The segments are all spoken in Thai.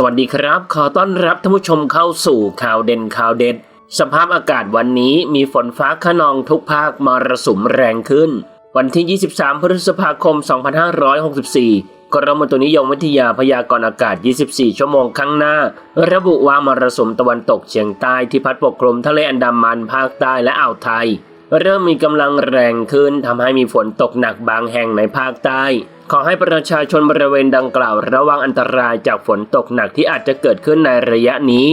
สวัสดีครับ ขอต้อนรับท่านผู้ชมเข้าสู่ข่าวเด่นข่าวเด็ด สภาพอากาศวันนี้มีฝนฟ้าขนองทุกภาคมรสุมแรงขึ้น วันที่ 23 พฤษภาคม 2564 กรมอุตุนิยมวิทยาพยากรณ์อากาศ 24 ชั่วโมงข้างหน้า ระบุว่ามรสุมตะวันตกเฉียงใต้ที่พัดปกคลุมทะเลอันดามันภาคใต้และอ่าวไทย เริ่มมีกำลังแรงขึ้นทำให้มีฝนตกหนักบางแห่งในภาคใต้ ขอให้ประชาชนบริเวณดังกล่าวระวังอันตรายจากฝนตกหนักที่อาจจะเกิดขึ้นในระยะนี้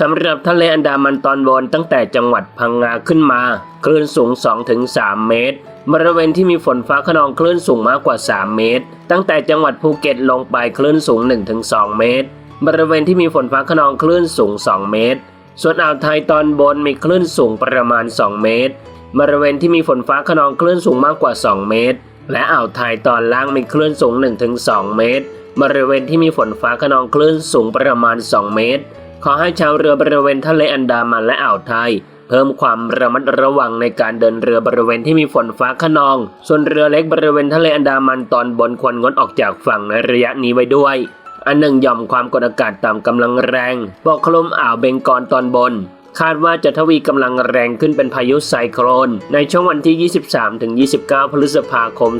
สำหรับทะเลอันดามันตอนบนตั้งแต่จังหวัดพังงาขึ้นมา คลื่นสูง 2-3 เมตร บริเวณที่มีฝนฟ้าขนองคลื่นสูงมากกว่า 3 เมตร ตั้งแต่จังหวัดภูเก็ตลงไปคลื่นสูง 1-2 เมตร บริเวณที่มีฝนฟ้าขนองคลื่นสูง 2 เมตร ส่วนอ่าวไทยตอนบนมีคลื่นสูงประมาณ 2 เมตร บริเวณที่มีฝนฟ้าขนองคลื่นสูงมากกว่า 2 เมตร และอ่าวไทยตอนล่างมีคลื่นสูง 1-2 เมตร บริเวณที่มีฝนฟ้าขนองคลื่นสูงประมาณ 2 เมตร ขอให้ชาวเรือบริเวณทะเลอันดามันและอ่าวไทย เพิ่มความระมัดระวังในการเดินเรือบริเวณที่มีฝนฟ้าขนอง ส่วนเรือเล็กบริเวณทะเลอันดามันตอนบนควรงดออกจากฝั่งในระยะนี้ไว้ด้วยอันหนึ่งหย่อมความกดอากาศต่ำกำลังแรงปกคลุมอ่าวเบงกอลตอนบน คาดว่าจะทวีกำลังแรงขึ้นเป็นพายุไซโครนในช่วงวันที่ 23-29 พฤษภาคม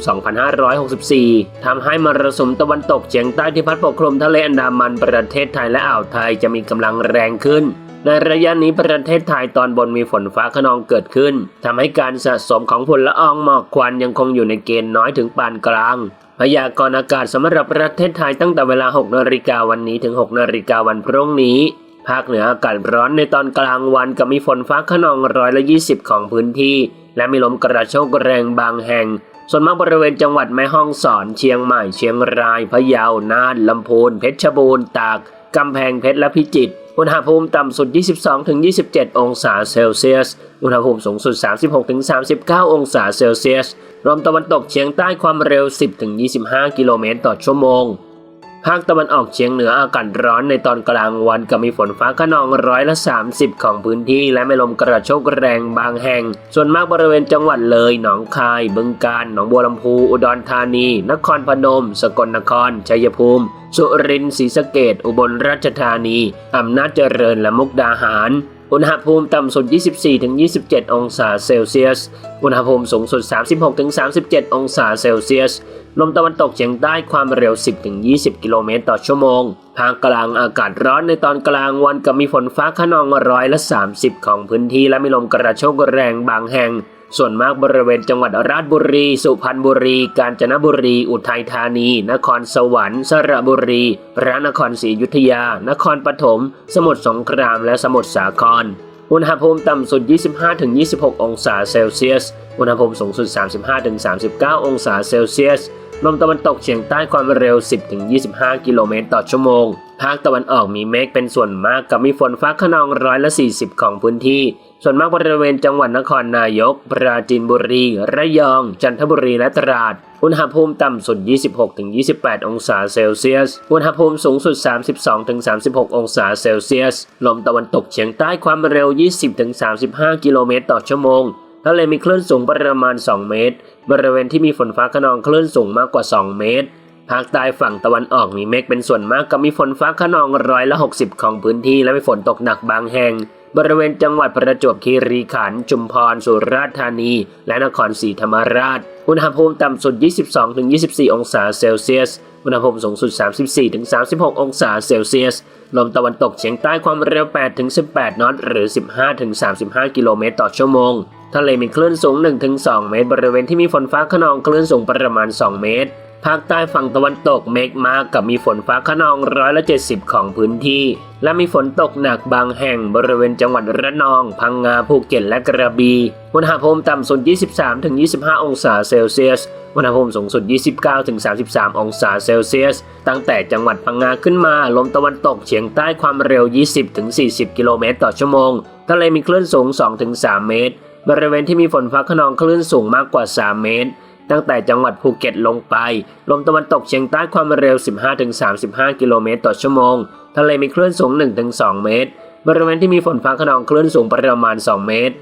2564 ทำให้มรสุมตะวันตกเฉียงใต้ที่พัดปกคลุมทะเลอันดามันประเทศไทยและอ่าวไทยจะมีกำลังแรงขึ้นในระยะนี้ประเทศไทยตอนบนมีฝนฟ้าขนองเกิดขึ้นทำให้การสะสมของฝุ่นละอองหมอกควันยังคงอยู่ในเกณฑ์น้อยถึงปานกลาง พยากรณ์อากาศสำหรับประเทศไทยตั้งแต่เวลา 6 นาฬิกาวันนี้ถึง 6 นาฬิกาวันพรุ่งนี้ ภาคเหนืออากาศร้อนในตอนกลางวันกับมีฝนฟ้าขนองร้อยละ20 ของพื้นที่ และมีลมกระโชกแรงบางแห่ง ส่วนมากบริเวณจังหวัดแม่ฮ่องสอน เชียงใหม่ เชียงราย พะเยา น่าน ลำพูน เพชรบูรณ์ ตาก กำแพงเพชรและพิจิตร อุณหภูมิต่ำสุด 22-27 องศาเซลเซียส อุณหภูมิสูงสุด 36-39 องศาเซลเซียส ลมตะวันตกเฉียงใต้ความเร็ว 10-25 กิโลเมตรต่อชั่วโมง ภาคตะวันออกเฉียงเหนืออากาศร้อนในตอนกลางวันกับมีฝนฟ้าขนองร้อยละ 30 ของพื้นที่ และไม่ลมกระโชกแรงบางแห่ง ส่วนมากบริเวณจังหวัดเลย หนองคาย บึงกาฬ หนองบัวลำพู อุดรธานี นครพนม สกลนคร ชัยภูมิ สุรินทร์ศรีสะเกษอุบลราชธานี อำนาจเจริญและมุกดาหารอุณหภูมิต่ำสุด 24-27 องศาเซลเซียส อุณหภูมิสูงสุด 36-37 องศาเซลเซียส ลมตะวันตกเฉียงใต้ความเร็ว 10-20 กิโลเมตรต่อชั่วโมง ภาคกลางอากาศร้อนในตอนกลางวันกับมีฝนฟ้าขนองร้อยละ 30 ของพื้นที่และมีลมกระโชกแรงบางแห่ง ส่วนมากบริเวณจังหวัดราชบุรี สุพรรณบุรี กาญจนบุรี อุทัยธานี นครสวรรค์ สระบุรี พระนครศรีอยุธยา นครปฐม สมุทรสงคราม และสมุทรสาคร อุณหภูมิต่ำสุด 25-26 องศาเซลเซียส อุณหภูมิสูงสุด 35-39 องศาเซลเซียส ลมตะวันตกเฉียงใต้ความเร็ว 10-25 กิโลเมตรต่อชั่วโมง ภาคตะวันออกมีเมฆเป็นส่วนมากกับมีฝนฟ้าขนองร้อยละ 40 ของพื้นที่ ส่วนมากบริเวณจังหวัดนครนายก ปราจีนบุรี ระยอง จันทบุรีและตราด อุณหภูมิต่ำสุด 26-28 องศาเซลเซียส อุณหภูมิสูงสุด 32-36 องศาเซลเซียส ลมตะวันตกเฉียงใต้ความเร็ว 20-35 กิโลเมตรต่อชั่วโมง ทะเลมีคลื่นสูงประมาณ 2 เมตร บริเวณที่มีฝนฟ้าขนองคลื่นสูงมากกว่า 2 เมตรภาคใต้ฝั่งตะวันออกมีเมฆเป็นส่วนมากกับมีฝนฟ้าขนองร้อยละ 60 ของพื้นที่และมีฝนตกหนักบางแห่ง บริเวณจังหวัดประจวบคีรีขันธ์จุมพร สุราษฎร์ธานี และนครศรีธรรมราช อุณหภูมิต่ำสุด 22-24 องศาเซลเซียส อุณหภูมิสูงสุด 34-36 องศาเซลเซียส ลมตะวันตกเฉียงใต้ความเร็ว 8-18 นอต หรือ 15-35 กิโลเมตรต่อชั่วโมง ทะเลมีคลื่นสูง 1-2 เมตร บริเวณที่มีฝนฟ้าขนองคลื่นสูงประมาณ 2 เมตร ภาคใต้ฝั่งตะวันตกเมฆมากกับมีฝนฟ้าขนองร้อยละ70ของพื้นที่ และมีฝนตกหนักบางแห่งบริเวณจังหวัดระนอง พังงาภูเก็ตและกระบี่อุณหภูมิต่ำสุด 23-25 องศาเซลเซียสอุณหภูมิสูงสุด 29-33 องศาเซลเซียส ตั้งแต่จังหวัดพังงาขึ้นมา ลมตะวันตกเฉียงใต้ความเร็ว 20-40 กิโลเมตรต่อชั่วโมง ทะเลมีคลื่นสูง 2-3 เมตร บริเวณที่มีฝนฟ้าขนองคลื่นสูงมากกว่า 3 เมตร ตั้งแต่จังหวัดภูเก็ตลงไป ลมตะวันตกเฉียงใต้ความเร็ว 15-35 กิโลเมตรต่อชั่วโมง ทะเลมีคลื่นสูง 1-2 เมตร บริเวณที่มีฝนฟ้าขนองคลื่นสูงประมาณ 2 เมตร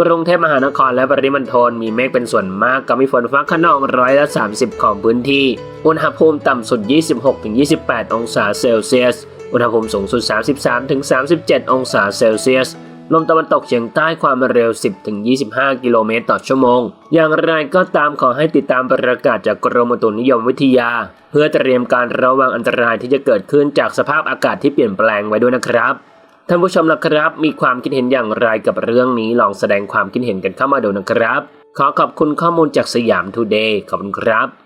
กรุงเทพมหานครและปริมณฑลมีเมฆเป็นส่วนมากกับมีฝนฟ้าขนองร้อยละ 30 ของพื้นที่ อุณหภูมิต่ำสุด 26-28 องศาเซลเซียส อุณหภูมิสูงสุด 33-37 องศาเซลเซียส ลมตะวันตกเฉียงใต้ความเร็ว 10-25 กิโลเมตรต่อชั่วโมง อย่างไรก็ตามขอให้ติดตามประกาศจากกรมอุตุนิยมวิทยา เพื่อเตรียมการระวังอันตรายที่จะเกิดขึ้นจากสภาพอากาศที่เปลี่ยนแปลงไว้ด้วยนะครับท่านผู้ชมนะครับ มีความคิดเห็นอย่างไรกับเรื่องนี้ลองแสดงความคิดเห็นกันเข้ามาดูนะครับ ขอขอบคุณข้อมูลจากสยามทูเดย์ขอบคุณครับ